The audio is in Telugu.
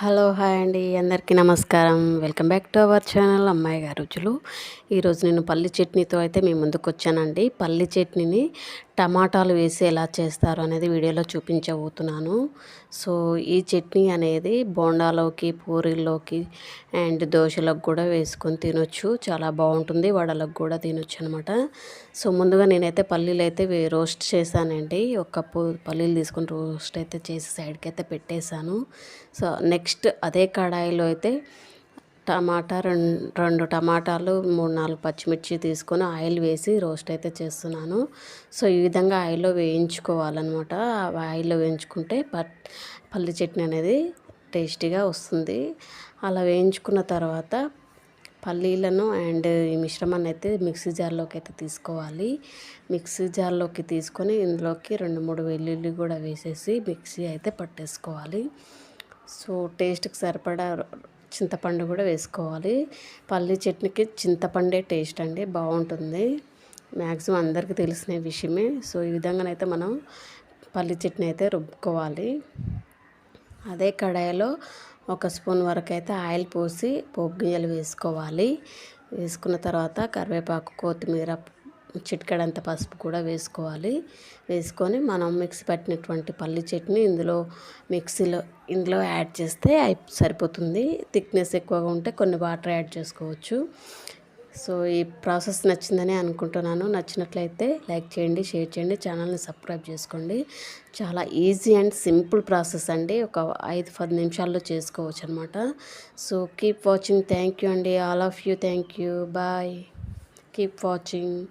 హలో హాయ్ అండి. అందరికీ నమస్కారం. Welcome back to our channel అమ్మాయి గారు రుచులు. ఈరోజు నేను పల్లి చట్నీతో అయితే మీ ముందుకు వచ్చానండి. పల్లి చట్నీని టమాటాలు వేసి ఎలా చేస్తారు అనేది వీడియోలో చూపించబోతున్నాను. సో ఈ చట్నీ అనేది బోండాలోకి పూరీల్లోకి అండ్ దోశలకు కూడా వేసుకొని తినొచ్చు. చాలా బాగుంటుంది. వడలకు కూడా తినొచ్చు అనమాట సో ముందుగా నేనైతే పల్లీలు అయితే రోస్ట్ చేశానండి. ఒక కప్పు పల్లీలు తీసుకొని రోస్ట్ అయితే చేసి సైడ్కి అయితే పెట్టేశాను. సో నెక్స్ట్ నెక్స్ట్ అదే కడాయిలో అయితే టమాటా రెండు రెండు టమాటాలు మూడు నాలుగు పచ్చిమిర్చి తీసుకొని ఆయిల్ వేసి రోస్ట్ అయితే చేస్తున్నాను. సో ఈ విధంగా ఆయిల్లో వేయించుకోవాలన్నమాట. ఆయిల్లో వేయించుకుంటే పల్లి చట్నీ అనేది టేస్టీగా వస్తుంది. అలా వేయించుకున్న తర్వాత పల్లీలను అండ్ ఈ మిశ్రమాన్ని అయితే మిక్సీ జార్లోకి అయితే తీసుకోవాలి. మిక్సీ జార్లోకి తీసుకొని ఇందులోకి రెండు మూడు వెల్లుల్లి కూడా వేసేసి మిక్సీ అయితే పట్టేసుకోవాలి. సో టేస్ట్కి సరిపడా చింతపండు కూడా వేసుకోవాలి. పల్లి చట్నీకి చింతపండే టేస్ట్ అండి బాగుంటుంది. మ్యాక్సిమం అందరికీ తెలిసిన విషయమే. సో ఈ విధంగానైతే మనం పల్లి చట్నీ అయితే రుబ్బుకోవాలి. అదే కడాయిలో ఒక స్పూన్ వరకు అయితే ఆయిల్ పోసి పోపు గింజలు వేసుకోవాలి. వేసుకున్న తర్వాత కరివేపాకు కొత్తిమీర చిటికెడంత పసుపు కూడా వేసుకోవాలి. వేసుకొని మనం మిక్సీ పట్టినటువంటి పల్లి చట్నీ ఇందులో మిక్సీలో ఇందులో యాడ్ చేస్తే సరిపోతుంది. థిక్నెస్ ఎక్కువగా ఉంటే కొన్ని వాటర్ యాడ్ చేసుకోవచ్చు. సో ఈ ప్రాసెస్ నచ్చిందని అనుకుంటున్నాను. నచ్చినట్లయితే లైక్ చేయండి షేర్ చేయండి ఛానల్ని సబ్స్క్రైబ్ చేసుకోండి. చాలా ఈజీ అండ్ సింపుల్ ప్రాసెస్ అండి. ఒక ఐదు పది నిమిషాల్లో చేసుకోవచ్చు అనమాట so keep watching. Thank you అండి. All of you. Thank you. Bye. Keep watching.